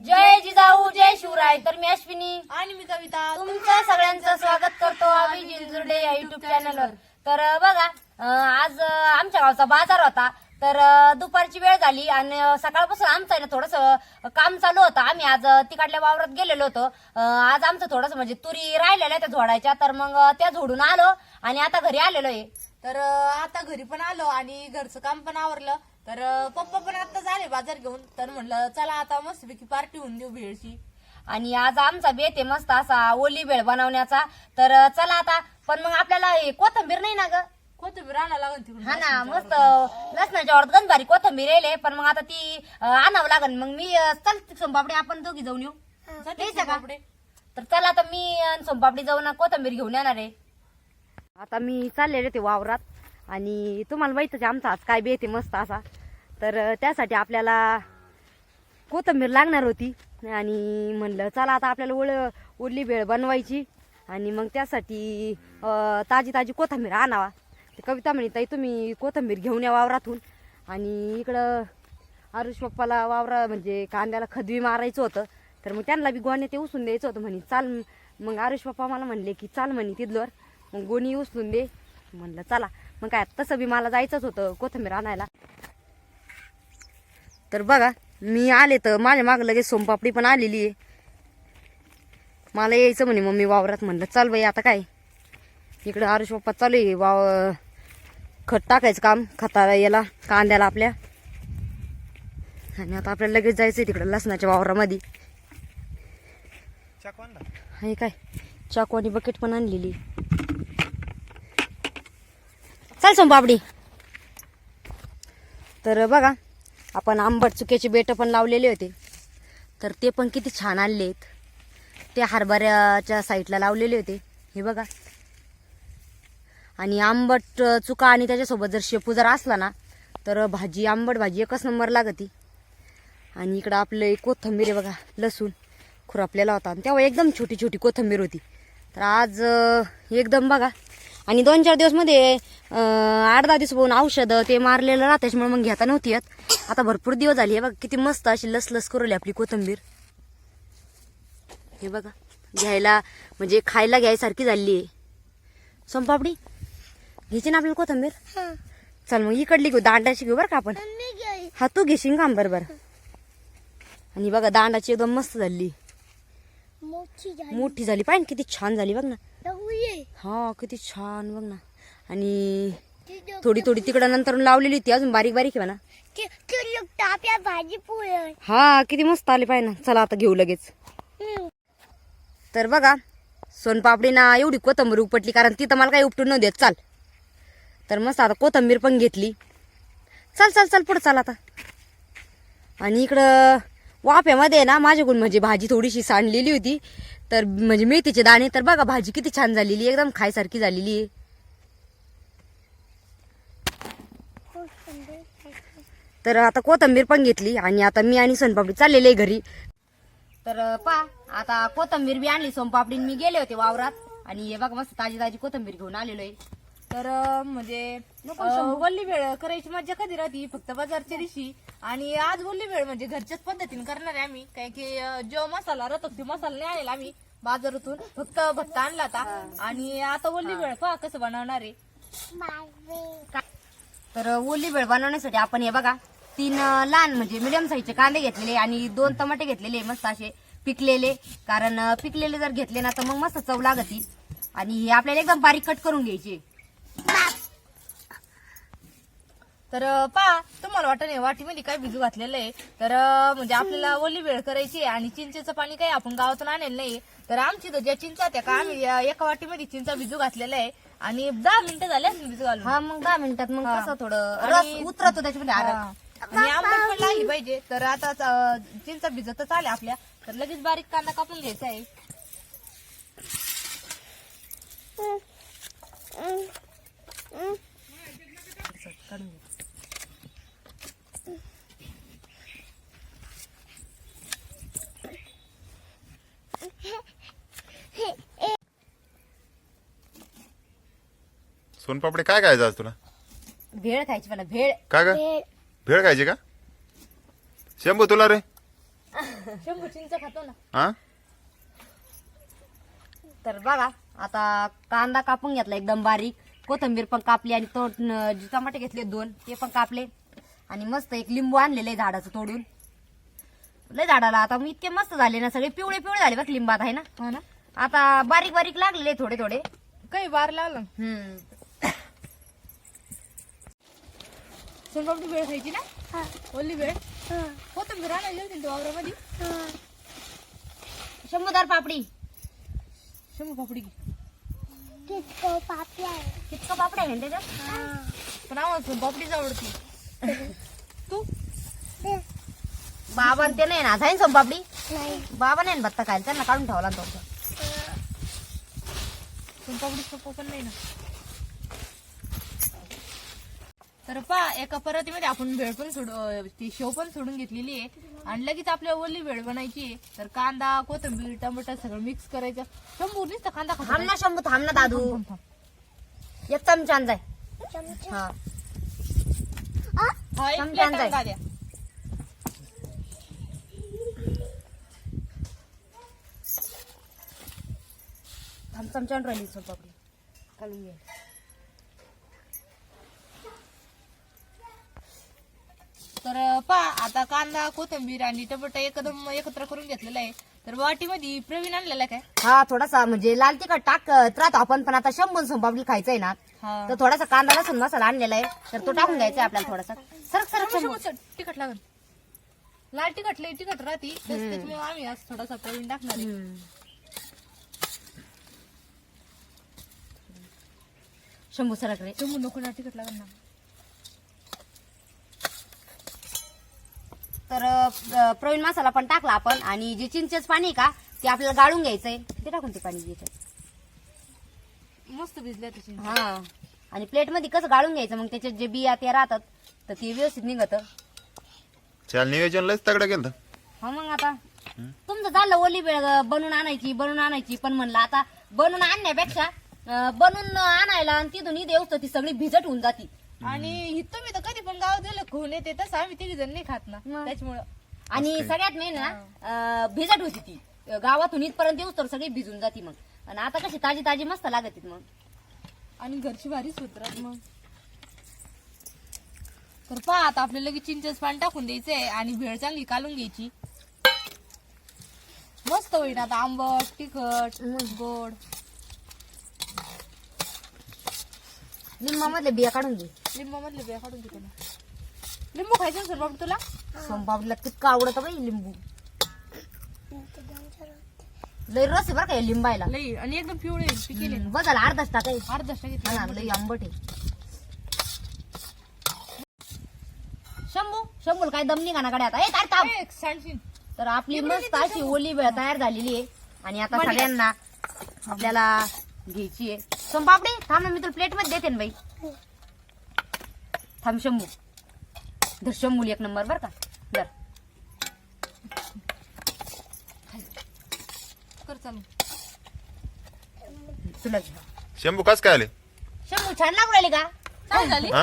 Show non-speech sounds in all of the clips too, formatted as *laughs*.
जय जिजाऊ जय शिवराय. तर मी अश्विनी. आणि मी कविता. तुमचं सगळ्यांचं स्वागत करतो आम्ही जिंजुर्डे या युट्यूब चॅनलवर तर अं, बघा अं, आज अं, आमच्या गावचा बाजार होता. तर अं, दुपारची वेळ झाली आणि अं, सकाळपासून आमचं आहे ना थोडस काम चालू होतं. आम्ही आज अं, तिकडल्या वावरात गेलेलो होतो. अं, आज आमचं थोडस म्हणजे तुरी राहिलेल्या त्या झोडायच्या तर मग अं, त्या झोडून आलो आणि आता घरी आलेलो आहे. तर अं, आता घरी पण आलो आणि घरचं काम पण आवरलं. तर पप्पा पण आता झाले बाजार घेऊन. तर म्हणलं चला आता मस्तपैकी पार्टी होऊन देऊ भेळची. आणि आज आमचा बेत आहे मस्त असा ओली भेळ बनवण्याचा. तर चला आता. पण मग आपल्याला हे कोथंबीर नाही ना ग? कोथिंबीर आणा लागून तिकडून हा ना मस्त लसणाच्या वरात गंज भारी कोथंबीर येले पण मग आता ती अं, आणावं लागेल मग मी अं, चल सोमपापडी आपण दोघी जाऊन येऊ. द्यायचं का? बापडे. तर चला आता मी आणि सोमपापडी जाऊन कोथंबीर घेऊन येणार आहे. आता मी चाललेले ते वावरात. आणि तुम्हाला माहितच आमचा आज काय बेते मस्त असा. तर त्यासाठी आपल्याला कोथंबीर लागणार होती. आणि म्हणलं चला आता आपल्याला ओळ ओढली भेळ बनवायची. आणि मग त्यासाठी ताजी ताजी कोथंबीर आणावा. ते कविता म्हणे ताई तुम्ही कोथंबीर घेऊन या वावरातून. आणि इकडं आरुष पप्पाला वावरा म्हणजे कांद्याला खदवी मारायचं होतं. तर मग त्यांना बी गोण्या ते उचलून द्यायचं होतं म्हणे चाल. मग आरुष पप्पा मला म्हणले की चाल म्हणे तिथल्यावर मग गोणी उचलून दे. म्हणलं चला. मग काय तसं बी मला जायचंच होतं कोथंबीर आणायला. तर बघा मी आले तर माझ्या मागं लगेच सोमपापडी पण आलेली आहे. मला यायचं म्हणे मम्मी वावरात. म्हणलं चाल बाई आता काय? इकडं आरुष पप्पा चालू आहे वाव खत टाकायचं काम खताला याला कांद्याला आपल्या. आणि आता आपल्याला लगेच जायचं आहे तिकडं लसणाच्या वावरामध्ये. हे काय? चाकू आणि बकेट पण आणलेली. चल सोमपापडी तर बघा आपण आंबट चुक्याचे बेटं पण लावलेले होते. तर ते पण किती छान आणले आहेत. ते हरभऱ्याच्या साईडला लावलेले होते. हे बघा. आणि आंबट चुका आणि त्याच्यासोबत जर शेपू जर असला ना तर भाजी आंबट भाजी एकच नंबर लागती. आणि इकडं आपलं एक कोथंबीर आहे बघा लसूण खुरापलेला होता. आणि तेव्हा एकदम छोटी छोटी कोथंबीर होती. तर आज एकदम बघा आणि दोन चार दिवसमध्ये आठ दहा दिवस बघून औषधं ते मारलेलं राहत त्याच्यामुळे मग घेता नव्हती येत. आता भरपूर दिवस झाले. हे बघा किती मस्त अशी लसलस करूली आपली कोथंबीर. हे बघा घ्यायला म्हणजे खायला घ्यायसारखी झाली. आहे सोमपापडी घ्यायची ना आपल्याला कोथंबीर? चल मग इकडली घेऊ दांडाची घेऊ बरं का आपण. हा तू घेशील का बरं बरं. आणि बघा दांडाची एकदम मस्त झाली. मोठी झाली. पाहिजे किती छान झाली बघ ना. हा किती छान बघ ना. आणि थोडी थोडी तिकडं नंतर लावलेली होती अजून बारीक बारीक आहे टाप्या भाजी हा किती मस्त आली पाहिजे ना. चला आता घेऊ लगेच. तर बघा सोनपापडीना एवढी कोथंबीर उपटली कारण तिथं मला काही उपटून न देत. चाल. तर मस्त आता कोथंबीर पण घेतली. चल चल चल पुढं चाल आता. आणि इकडं वाफ्यामध्ये ना माझ्याकडून म्हणजे भाजी थोडीशी सांडलेली होती. तर म्हणजे मेथीचे दाणे तर बघा भाजी किती छान झालेली एकदम खायसारखी झालेली आहे. तर आता कोथंबीर पण घेतली आणि आता मी आणि सोनपापडी चाललेले आहे घरी. तर पा आता कोथंबीर बी आणली सोनपापडी मी गेले होते वावरात. आणि हे बघा मस्त ताजी ताजी कोथंबीर घेऊन आलेलो आहे. तर म्हणजे वल्ली वेळ करायची मजा कधी राहती? फक्त बाजारच्या दिवशी. आणि आज वल्ली वेळ म्हणजे घरच्याच पद्धतीने करणार आहे आम्ही. काय की जो मसाला राहतो तो मसाला नाही आणला आम्ही बाजारातून. फक्त भत्ता आणला होता आणि आता वल्ली वेळ पहा कसं बनवणार आहे. तर ओली भेळ बनवण्यासाठी आपण हे बघा तीन लहान म्हणजे मिडियम साईजचे कांदे घेतलेले आणि दोन टमाटे घेतलेले मस्त असे पिकलेले. कारण पिकलेले जर घेतले ना तर मग मस्त चव लागती. आणि हे आपल्याला एकदम बारीक कट करून घ्यायचे. तर पहा तुम्हाला वाटत नाही वाटीमध्ये काय भिजू घातलेलं आहे? तर म्हणजे आपल्याला ओली वेळ करायची आहे आणि चिंचेचं पाणी काही आपण गावातून आणलेलं नाही. तर आमची तर ज्या चिंचा त्या का आम्ही एका वाटीमध्ये चिंचा भिजू घातलेला आहे. आणि दहा मिनिटं झाले भिजू घालून. हा मग दहा मिनिटात मग. कसं थोडं रस उतरतो त्याच्यामध्ये. हा. आणि आंबट पण लागली पाहिजे. तर आता चिंचा भिजतच आल्या आपल्या. तर लगेच बारीक कांदा कापून घ्यायचा आहे. सोनपापडी काय खायचं आज तुला? भेळ खायची मला भेळ. का ग? भेळ. भेळ खायची का? शंभू तुला रे. शंभू चिंच खातो ना. हा तर बघा आता कांदा कापून घेतला एकदम बारीक. कोथंबीर पण कापली आणि तो टमाटे घेतले दोन ते पण कापले. आणि मस्त एक लिंबू आणलेलं आहे झाडाचं तोडून. लय झाडाला आता मी इतके मस्त झाले ना सगळे पिवळे पिवळे झाले बघ लिंबात आहे ना. हा ना. आता बारीक बारीक लागलेले थोडे थोडे. काही बार लावला हम्म. सोनपापडी वेळ खायची ना? हा. ओली वेळ हा. कोथंबीर आणायला गेलती तू वावरामध्ये? हा. शंभूदार पापडी. शंभू पापडी घे. कितको पापी आहे कितकं पापड आहे ना त्याच्यात हा। पण आम्हाला सोनपापडीच आवडती *laughs* तू? बाबा ते नाही ना जाईन सोमपापडी नाही. बाबा नाही ना बत्ता खायला त्यांना काढून ठेवला तो. सोनपापडी सोपं पण नाही ना. तर पा एका परातीमध्ये आपण भेळ पण सोड ती शेव पण सोडून घेतलेली आहे. आणि लगेच आपल्या ओली भेळ बनायची आहे. तर कांदा कोथिंबीर टमाटर सगळं मिक्स करायचं. शंभर नुसतं कांदा खातो थांब ना शंभू थांब ना दादू. थांब. एक चमचा जाय. चमचा? हा. आ? हा, एक चमचा plate जाय. कांदा द्या. थांब चमचा राहिली घे. तर पा आता कांदा कोथिंबीर आणि टमाटर एकदम एकत्र करून घेतलेला आहे. तर वाटीमध्ये प्रवीण आणलेला काय? हा थोडासा म्हणजे लाल तिखट टाक राहतो आपण पण आता शंभर सोमपापडी खायचंय ना. हा. तर थोडासा कांदा लसूण मसाला आणलेला आहे. तर तो टाकून घ्यायचा आहे आपल्याला थोडासा. सरक सरक शंभू तिखट लागल. लाल तिखट लई तिखट राहती. त्याच्यामुळे आम्ही आज थोडासा प्रवीण टाकणार आहे. हम्म. शंभू सरक रे शंभर नको ना तिखट लागल ना. तर अं, प्रवीण मसाला पण टाकला आपण. आणि जे चिंचेच पाणी आहे का ते आपल्याला गाळून घ्यायचंय. ते टाकून ते पाणी घ्यायचं मस्त भिजल्या त्याची हा. आणि प्लेटमध्ये कसं गाळून घ्यायचं मग त्याच्यात जे बिया ते राहतात तर ते व्यवस्थित निघत. चाल नियोजन लयच तगडं केलं हा मग आता. तुमचं चाललं ओली बनवून आणायची बनवून आणायची पण म्हणलं आता बनवून आणण्यापेक्षा अं, बनवून आणायला आणि तिथून इथे तर ती सगळी भिजट होऊन जाती. आणि हि तुम्ही तर कधी पण गावात गेलं खून येते तसं आम्ही तिघी जण नाही खात ना. मग. त्याच्यामुळं. आणि सगळ्यात मेन ना अं, भिजट होती ती. गावातून इथपर्यंत येऊस तर सगळी भिजून जाती मग. आणि आता कशी ताजी ताजी मस्त लागत मग. आणि घरची भारी सुधरत मग. तर पहा आता आपल्याला लगेच चिंचेच पाणी टाकून द्यायचंय आणि भेळ चांगली कालून घ्यायची. मस्त होईल आता आंबट तिखट गोड लिंबामधले बिया काढून घे लिंबू मधले बिया काढून घेतो ना. लिंबू खायचं बाबा तुला? सोमपापडीला कितकं आवडतं बाई लिंबू. लय रस आहे बरं का या लिंबायला. लई आणि एकदम पिवळे पिकेले बघायला अर्धाच टाकाय अर्धा हा लय आंबट आहे. शंभू? शंभूला काय दम निघा ना गड्या आता. ए थांब तर आपली मस्त अशी ओली वेळ तयार झालेली आहे. आणि आता सगळ्यांना आपल्याला घ्यायची आहे. सोमपापडी थांब ना मी तुला प्लेटमध्ये देते ना बाई. थांब शंभू. धर शंभू एक नंबर बर का. धर. कर चालू. तुला घे. शंभू कस काय आले? शंभू छान लागू राहिली का? काय झाली? हा?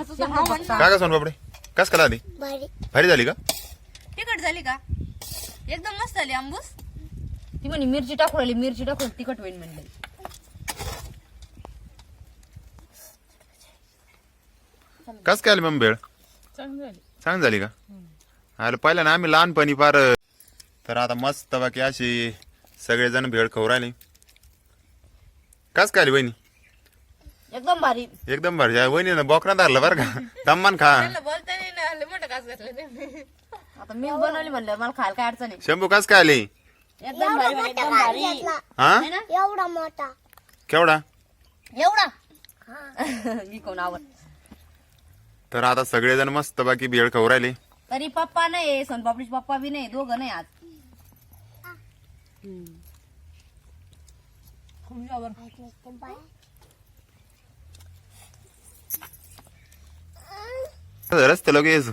असं हा काय का सोनपापडे कस काय आली? भारी. भारी झाली का? तिखट झाली का? एकदम मस्त झाली आंबूस. ती म्हणे मिरची टाकू राहिली मिरची टाकून तिखट होईल म्हणले. कस काय आली मग भेळ? चांगली झाली का? अरे पहिल्या ना आम्ही लहानपणी फार तर आता मस्त बाकी अशी सगळेजण भेळ खाऊ राहिले. कस काय आली वहिनी? एकदम भारी. एकदम भारी. वहिनी बोकरा धरला बरं का? दम्मान खा. ना. आता मी बनवली म्हणलं मला खायला काय अडचण आहे? शंभू कस काय आली? एकदम भारी एकदम भारी. घेतला. हा? ना? एवढा मोठा. केवढा? एवढा? *laughs* मी कोण आवड तर आता सगळेजण मस्त बाकी भेळ खाऊ राहिले. तरी पप्पा नाही सोनपापडीचे पप्पा बी नाही दोघं नाही आज. रस्ते लोक येस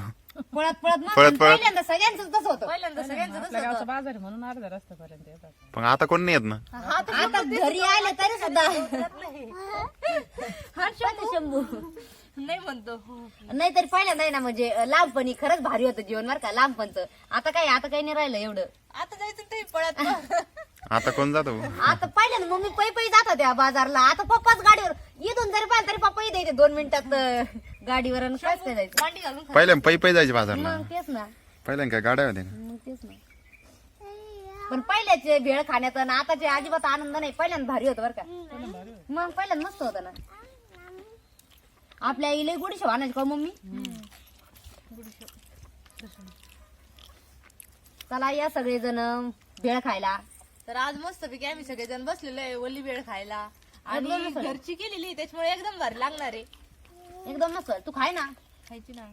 पळत पळत पळत- पळत. पहिल्यांदा सगळ्यांच तसं होतं. पहिल्यांदा सगळ्यांचं तसं आपल्या होतं. गावचा बाजार आहे म्हणून अर्ध्या रस्त्यापर्यंत येतात. पण आता कोण नाही येत ना? हा आता घरी आले तरी सुद्धा. हा शंभू शंभू. नाही म्हणतो. नाही तरी पहिल्यांदा आहे ना म्हणजे अं, लहानपणी खरंच भारी होतं जीवन बरं का लहानपणचं आता काय आता काही नाही राहिलं एवढं. आता जायचं तुम्ही पळत आता कोण जातो आता पहिल्यांदा मम्मी पै पै जात होत्या बाजारला. आता पप्पाच गाडीवर इथून जरी पाहिलं तरी पप्पा द्यायचे दोन मिनिटात गाडीवर आणि काय जायचं. मांडी घालून खा. पहिल्या पै पै जायचे बाजारला. मग तेच ना. पहिल्या काय गाड्या होत्या का? मग तेच ना. पण पहिल्याचे भेळ खाण्यात आणि आताचे अजिबात आनंद नाही. पहिल्यांदा भारी होतं बरं का. मग पहिल्यांदा मस्त होतं ना. आपल्या इले गुडी शेव आणायची का हो मम्मी? चला या सगळे जण भेळ खायला. तर आज मस्त पैकी आम्ही सगळेजण बसलेलो आहे ओली वेळ खायला. आणि एकदम. घरची केलेली त्याच्यामुळे एकदम भारी लागणार आहे. एकदम मस्त. तू खाय ना. खायची ना.